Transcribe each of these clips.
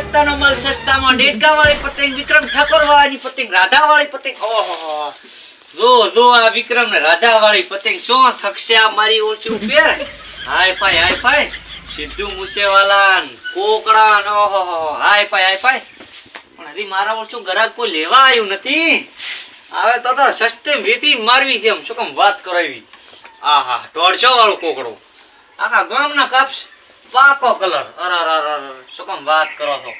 સસ્તાનો માલ સસ્તામાં. ડેડકા વાળી પતંગ વિક્રમ ઠાકોર વાળાની પતંગ રાધા વાળી પતંગ ઓહો જો જો આ વિક્રમ ને રાધા વાળી પતંગ. શું થકશે આ મારી ઓછી ઉપર hi fi hi fi. Sidhu Moosewala કોકડા ઓહો હાય ફાય હાય ફાય. પણ હજી મારા ઓછું ગ્રાહક કોઈ લેવા આવ્યું નથી? હવે તો તો સસ્તે વેચી મારવી છે એમ. શું કેમ વાત કરાવી? આહા, દોઢસો વાળો કોકડો. આખા ગામના કાપસ પાકો કલર. અર શું વાત કરો છો?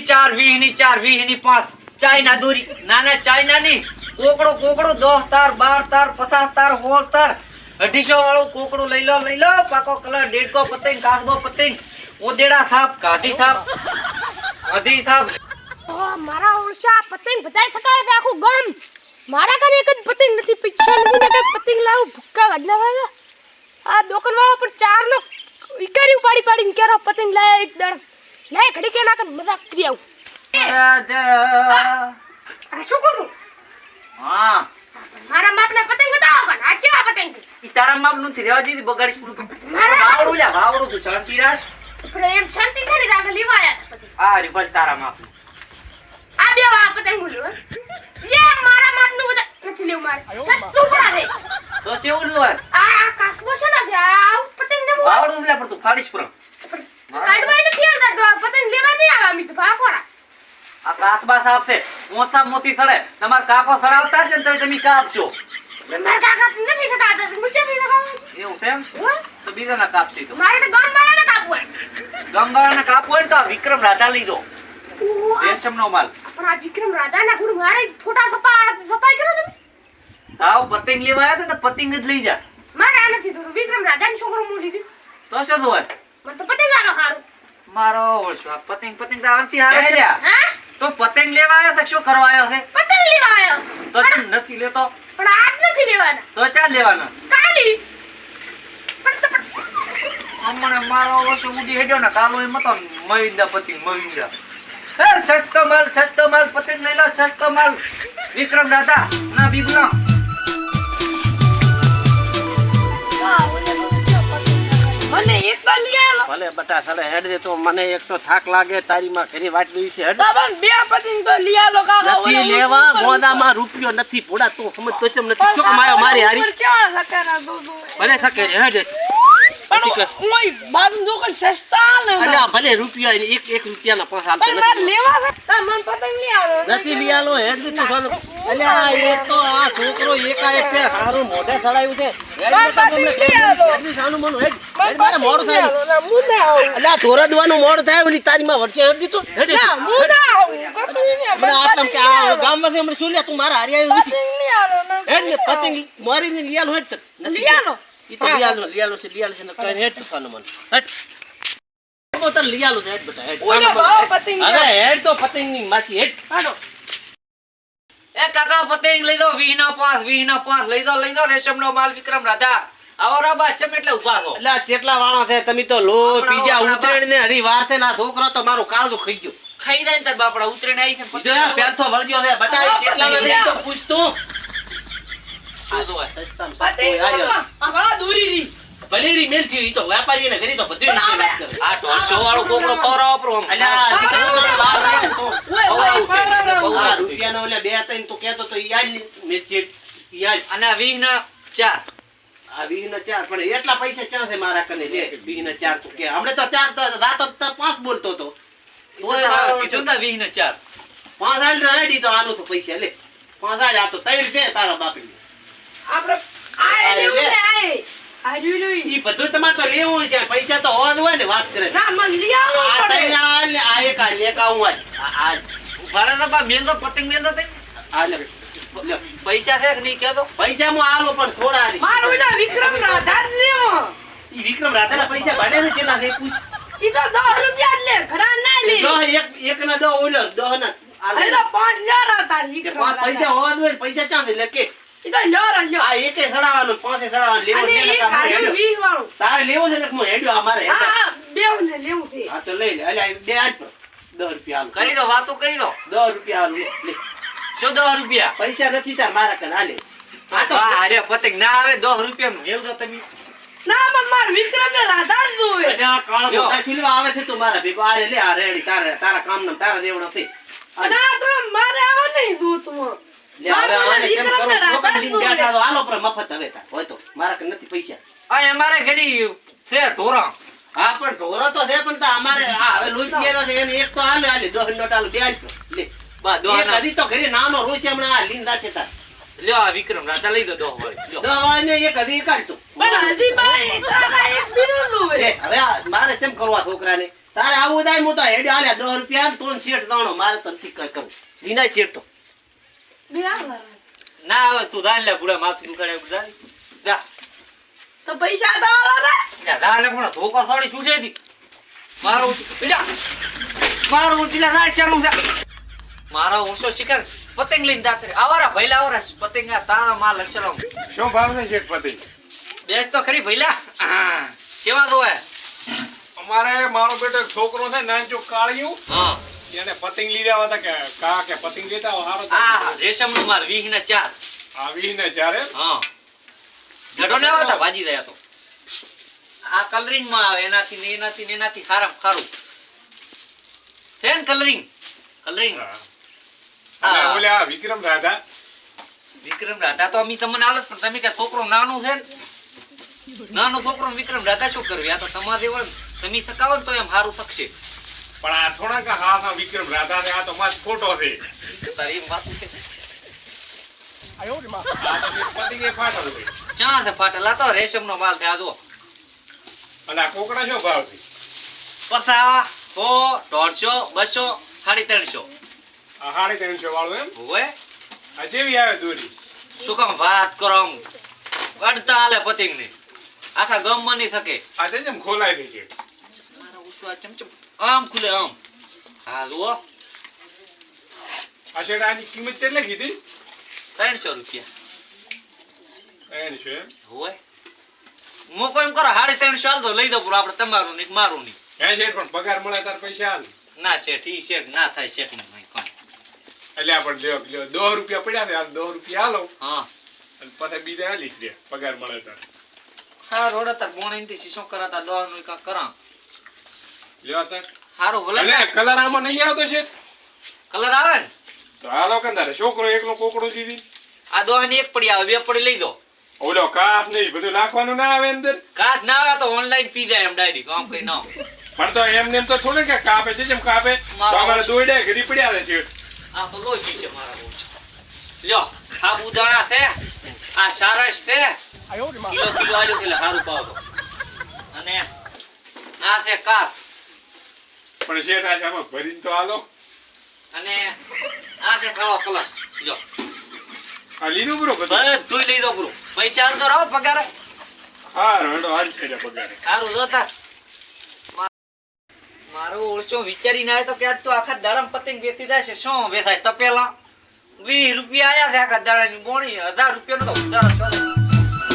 ચાર, વીહની ચાર, વીહની પાંચ. ચાઇના દોરી. ના કોકડો કોકડો, દસ તાર, બાર તાર, પચાસ તાર તાર. અઢીસો વાળું કોકડું લઈ લો લઈ લો. પાકો કલર. દેડકો પતંગ કાસબો પતંગ. ઉદેડા થાપ ગાધી થાપ. ગાધી થાપ. મારા ઓળશા પતંગ બધાય સકાવે છે, આખું ગામ. મારા ઘરે એક પતંગ નથી પૈસા નથી, ને આ દુકાનવાળો પણ ચાર નો ઇકારી ઉપાડી પાડીને કેરો પતંગ લાય એક દડ. લાય ઘડી કે નાખન મજાક કરી આવું. આ શું કરું હા. મારા માપને પતંગ બતાવો કે આ કેવા પતંગ? છે ઈ તારા માપનું રેવા દીધી બગાડીશ પૂરું મારા- વાવડું લ્યા આવડું તું શાંતિ રાખ આપણે એમ શાંતિ છે ને રાગે લેવાયા હતા પતંગ? આ રીપલ તારા માપ આ બે વાળા પતંગ બોલું યે મારા માપનું બધા નથી લેવું મારે. સસ્તું પડે છે. તો ચેવું લુવાર આ છે ને ને વાવડું લ્યા પણ તું ફાડીશ પૂરો. કાઢવાય નથી આવતા તો પતંગ લેવા નહીં આવે અમે તો ભાગોરા આ કાસબાસ આપશે. મોસા મોતી સડે. તમાર કાકો સડાવતા છે ને તો તમે કાપજો મારા કાકા નથી સકાતા મુચે થી સકાવા એવું છે એમ? હો? તો બીજાના કાપશે તો. મારે તો ગામ વાળાને કાપવું હોય. ગંગાળાને કાપવું હોય ને તો આ વિક્રમ રાધા આ- રેશમનો માલ. પણ આ વિક્રમ રાધાના ગુડ મારે ફોટા સપા સફાઈ કરો તમે. આવ પતંગ લેવા આવ્યા તો પતંગ જ લઈ જા. મારે આ નથી તો વિક્રમ રાધાનો છોકરો હું લીધું. તો શું હોય? મને તો પતંગ આલો હારું. મારો ઓળશો આ પતંગ પતંગ તો આવતી હારે છે. હા? તો પતંગ લેવા આવ્યો તો શું કરવા આવ્યો છે? પતંગ લેવા આવ્યો. તો તું નથી લેતો? પણ આજ નથી લેવાના. તો ચાલ લેવાના. કાલી. હમણાં મારો ઓછો ઉડી હેડ્યો ને કાલો એમ ને મવિંદા પતંગ મવિંદા સસ્તો માલ સસ્તો માલ પતંગ લઈ લો સસ્તો માલ. વિક્રમ દાદા ના બીબલા મને એક તો લઈ આલો. ભલે બટા સાલે હેડ રે તો મને એક તો થાક લાગે તારી માં ઘરી વાટ દઈ છે હેડ. બાબા બે પતંગ તો લઈ આલો કાકા નથી લેવા ગોદામાં રૂપિયો નથી પોડા તું સમજ તો ચમ નથી. શું કમાયો મારી હારી? કેવા લકારા દો ભલે થકે હેડ. ભલે રૂપિયા એક એક રૂપિયા ના મારે નથી. લઈ આલો નથી લીયાલો હેડ ખાનો. અલ્યા એક તો આ છોકરો એકાએક છે હારું મોઢે ચડાયું છે. માર લીયાલો. મારે ધોરદવાનું મોડું થાય. ઓલી તારી માં વર્ષે હેડ દીધું ના ને ગામમાંથી હમણાં શું લે તું મારા હારી આવ્યું ને હેડ ને પતંગ મારીને લીયાલો હેડ તક. આલો. ઈ તો લીયાલો લીયાલો છે લીયાલો છે ને કઈ હેડ તું મન. હેડ પોતર લીયાલો છે બેટા હેડ ઓલો સાનું મન, ભાવ હેડ. પતંગ હવે હેડ તો પતંગની માસી હેડ હાલો. એ કાકા પતંગ લઈ દો વીહ ના પાસ વીહ ના પાસ. લઈ દો લઈ દો રેશમ નો માલ વિક્રમ રાધા. આવો રાબા ચમ એટલે ઊભા છો? ચેટલા વાળા છે તમે તો લો બીજા ઉતરેણ ને હરી વાર છે ના છોકરો તો મારું કાળજું ખાઈ ગયું. ખાઈ જાય ને તાર બાપડા ઉતરીને આવી છે વળગ્યો બટા ચેટલા નથી તો પૂછતું. ભલા દૂરી રી ભલે રી મેલ થયું તો વેપારી ને. ઘરી તો બધું નથી વાત કરે આ વાળો કોકડો પરો વાપરો અલ્યા બે ત્રણ તો તો મેચેટ અને વીહ ના ચાર. આ વીસ ના ચાર પણ એટલા પૈસા ચાર છે મારા કને લે. વીહ ના ચાર તો કે હમણે તો ચાર તો રાતો તો પાંચ બોલતો તો. કીધું. ને વીહ ના ચાર. પાંચ હાલ રેડી તો આનું તો પૈસા લે. પાંચ હાલ આ તો ત્રણ છે તારા બાપની. આપણે આ લેવું ને આ આ જોઈ ઈ બધું તમારે તો લેવું છે. પૈસા તો હોવા હોય ને વાત કરે ના મન લઈ આવો આ પડે. ત્રણ આ એક હાલ એક આવું આ આ ઊભા રહે ને બા મેંદો પતંગ મેંદો તે આ લે. લે. પૈસા છે કે નહીં કહેતો? પૈસા માં આલો પણ થોડા હાલી. મારું ના વિક્રમ રાધા જ લેવો ઈ વિક્રમ રાધાના પૈસા ભાડે છે કેટલા છે પૂછ. ઈ તો 10 રૂપિયા લે ઘણા ના લે. દહ એક એક ના દહ ઓલો દહ ના આ લે. અરે તો લ્યો વિક્રમ પૈસા હોવા હોય પૈસા ચાંદ એટલે કે. ઈ તો લ્યો લ્યો. આ એકે સડાવવાનું પાંચે સડાવવાનું લેવું અને છે ને એક અમારે હાજર હેડ્યો. વીસ વાળું. તારે લેવું છે ને હું હેડ્યો અમારે હા હેડ્યો. હા બેવ ને લેવું છે. હા તો લઈ લે. અલ્યા બે આજ પર. દસ રૂપિયા આલું. કરી લો વાતો કરી લો દસ રૂપિયા આલું. લે, લે. શું દસ રૂપિયા? પૈસા નથી તાર મારા કને હાલે. આ તો. હા અરે પતંગ ના આવે દસ રૂપિયા મેળવો તમે ના પણ માર વિક્રમ ને રાધા જ જોવે વાળો લ્યો. મોટા શું લેવા આવે છે તું મારા ભેગો આરે લે આ રેડી તારા તારા કામ તારા દેવડો છે. અને આ તો મારે આવો નહીં દૂધમાં. લે હવે આને કેમ કરો વિક્રમને છોકરા રાધા લઈને જ બેઠા તો હાલો પર મફત હવે તાર હોય તો. મારા કને નથી પૈસા. આ અમારે ઘડી છે ઢોરા હા પણ ઢોરો તો છે પણ તો અમારે આ હવે લૂંટ ગયેલો છે એને એક તો હાલે હાલે દોઢ નોટ હાલે બે હાલજો. લે. બા એક દોહના હજી તો ઘરે નાનો રોશે હમણાં આ લીંદા છે તાર. લ્યો આ વિક્રમ રાધા લઈ દો એક હજી કાઢતો. હવે મારે ચેમ કરવા છોકરાને? તારે આવું થાય હું તો હેડ્યો હાલ્યા દસ રૂપિયા ત્રણ શેઠ દાણો મારે તો નથી કઈ કરવું. લીના શેઠ તો. ના આવે તું દાન લે બુડા માથું દુખાડે જા. જા. તો પૈસા તો આલો ને. જા લે પણ ધોકો સાડી છૂટે દી મારો જા. મારો ઊંચીલા રાય ચાલુ જા મારો ઓછો શિકાર પતંગ લઈને દાતરે આવારા ભૈલા આવારા પતંગ તારા માલ ચલો શું ભાવ છે શેઠ પતિ બેસ તો ખરી ભૈલા. આહ, કેવા દોય અમારે મારો બેટો છોકરો છે નાનચો કાળિયું. હા. એને પતંગ લીધા હતા કે કા કે પતંગ લેતા હારો આ રેશમનું માર વીહ ને ચાર આવી ને જ્યારે હા. ગઢો ને આવતા ભાજી રહ્યા તો. આ કલરિંગમાં આવે એનાથી ને એનાથી ને એનાથી ખારામ ખારું. છે ને કલરિંગ? કલરિંગ. હા. ઓલે આ વિક્રમ રાધા. વિક્રમ રાધા તો અમી તમને આલત પણ તમે કે છોકરો નાનો છે ને? નાનો છોકરો વિક્રમ રાધા શું કરવી? આ તો તમારે. તમે થકાવો તો એમ સારું થકશે. પણ આ થોડા કે હા હા વિક્રમ રાધા ને આ તો માસ ખોટો છે. તારી વાત છે. આ તો શેઠ પતંગ એ ફાટો છે. ચા છે ફાટેલા તો રેશમ નો માલ છે આ જો. અને આ કોકડા શું ભાવ છે? પસા સો દોઢસો બસો સાડી ત્રણસો. આ સાડી ત્રણસો વાળું એમ? હોય આ જેવી આવે દોરી. શું કામ વાત કરો અડતા આલે પતિંગ ને આખા ગમમાં થકે. આ જેમ જેમ ખોલાય છે. મારા ઉસવા ચમચમ. આમ ખુલે આમ. હા જુઓ આ શેઠ આની કિંમત કેટલી કીધી? ત્રણસો રૂપિયા. ત્રણસો એમ? હોય. મોકો એમ કરો સાડી ત્રણસો હાલ દો લઈ દો પૂરું આપણે તમારું નહીં મારું નહીં હે શેઠ પણ પગાર મળે તાર પૈસા હાલ ના શેઠ ઈ શેઠ ના થાય શેઠિંગ નહીં કોઈ. એટલે આપણે લ્યો લ્યો દો રૂપિયા પડ્યા ને આ દો રૂપિયા હાલો હા. અને પછી બીજા હાલીશ રે પગાર મળે તાર. હા રોડ હતા બોણી થી શું કરાતા દવાનું કાંક કરા લ્યો તાર. સારું ભલે અને કલર આમાં નહીં આવતો છે. કલર આવે ને? તો હાલો કંદારે છોકરો એકલો કોકડો દીધી આ દવા ની એક પડી આવે બે પડી લઈ દો. ઓલો કાપ નહીં બધું નાખવાનું ના આવે અંદર? કાચ ના આવે તો ઓનલાઈન પી જાય એમ ડાયરી આમ કઈ ના પણ તો એમ તો થોડે કે કાપે છે જેમ કાપે. તો મારો અમારે. દોડ્યા ઘરી પડ્યા રહે છે. આ તો લોહી છે મારા બહુ લ્યો સાબુદાણા છે આ સારસ છે. કિલો કિલો આલ્યો એટલે સારું ભાવ અને આ છે કાચ. પણ શેઠ છે ભરીને તો આલો અને આ છે કાળો કલર. જો. આ લીધું બરો બધું? તું લઈ દો પૂરું પૈસા અડધો રહો પગાર. હા હેડો હાલ છે પગાર. હારું જોતા મારો ઓળચો વિચારી ના તો ક્યાં તો આખા દાડમ પતંગ જાય દેશે. શું વેચાય? તપેલા? વીસ રૂપિયા આયા છે આખા દાડાની બોણી. હજાર રૂપિયાનો તો ઉધાર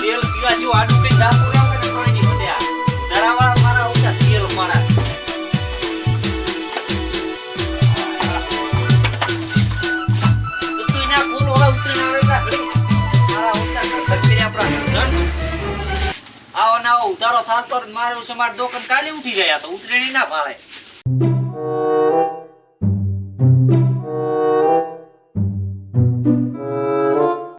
તેલ પીવા જેવું આડું કઈ ને આ. ધરાવાળા થતો મારે ઓછે મારે દુકાન કાલે ઉઠી જાય તો ઉતરેણી ના ભાળે.